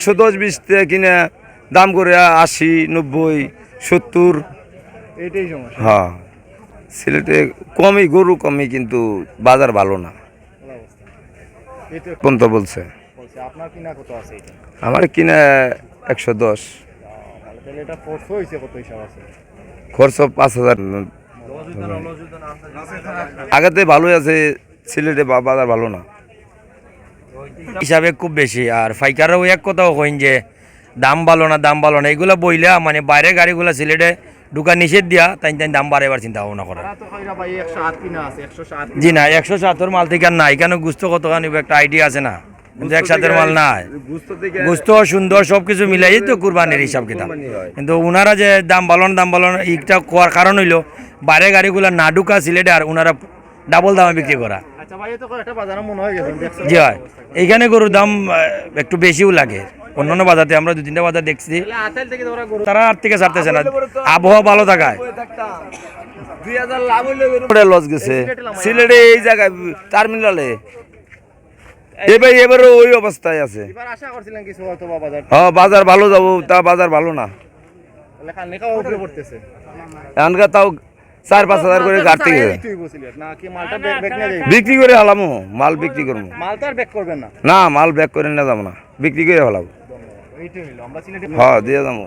একশো দশ বিশ থেকে কিনে দাম করে আশি নব্বই সত্তর। এইটাই সমস্যা। হ্যাঁ সিলেটে কমই গরু কমই কিন্তু বাজার ভালো না। ভালো অবস্থা এই তো বলছে। বলছে আপনার কিনা কত আছে এটা আমার কিনে একশো দশ। তাহলে তাহলে এটা ফোর্স হয়েছে কত হিসাব আছে? খরচ পাঁচ হাজার। আগাতে ভালোই আছে সিলেটে বাজার ভালো না। হিসাবে খুব বেশি। আর ফাইকারও এক কথাও কইন যে দাম ভালো না দাম ভালো না এগুলো বইলা মানে বাইরে গাড়িগুলো সিলেটে ঢুকা নিষেধ দিয়া তাই তাই দাম বাড়াইবার চিন্তা ভাবনা করে। জি না একশো সাতর মাল থেকে নাই কেন গুস্ত কত নিব একটা আইডিয়া আছে না? কিন্তু একসাথের মাল নাই। গুস্ত সুন্দর সব কিছু মিলাই তো কুরবানির হিসাব কিতাব। কিন্তু ওনারা যে দাম ভালো না দাম ভালো না এইটা কোয়ার কারণ হইল বাইরে গাড়িগুলো না ঢুকা সিলেটে আর ওনারা ডাবল দামে বিক্রি করা। আচ্ছা ভাই এ তো একটা বাজারে গেছে দেখছ। জি হয়। এইখানে গরুর দাম একটু বেশিও লাগে। অন্যান্য বাজারে আমরা দু তিনটা বাজার দেখছি। তোরা গরু। তারা আর থেকে ছাড়তেছে না। আবহাওয়া ভালো থাকায়। লস গেছে। সিলেটে এই জায়গায় টার্মিনালে। এবার এবারও ওই অবস্থায় আছে। এবার আশা করছিলেন কিছু হয়তো বা বাজার। হ্যাঁ বাজার ভালো যাব তা বাজার ভালো না। এখানকার তাও চার পাঁচ হাজার করে ঘাটতি বিক্রি করে হলামো মাল বিক্রি করব। মাল তো আর ব্যাক করবেন না? না মাল ব্যাক করে না যাব না বিক্রি করে হলাম হ্যাঁ দিয়ে যাব।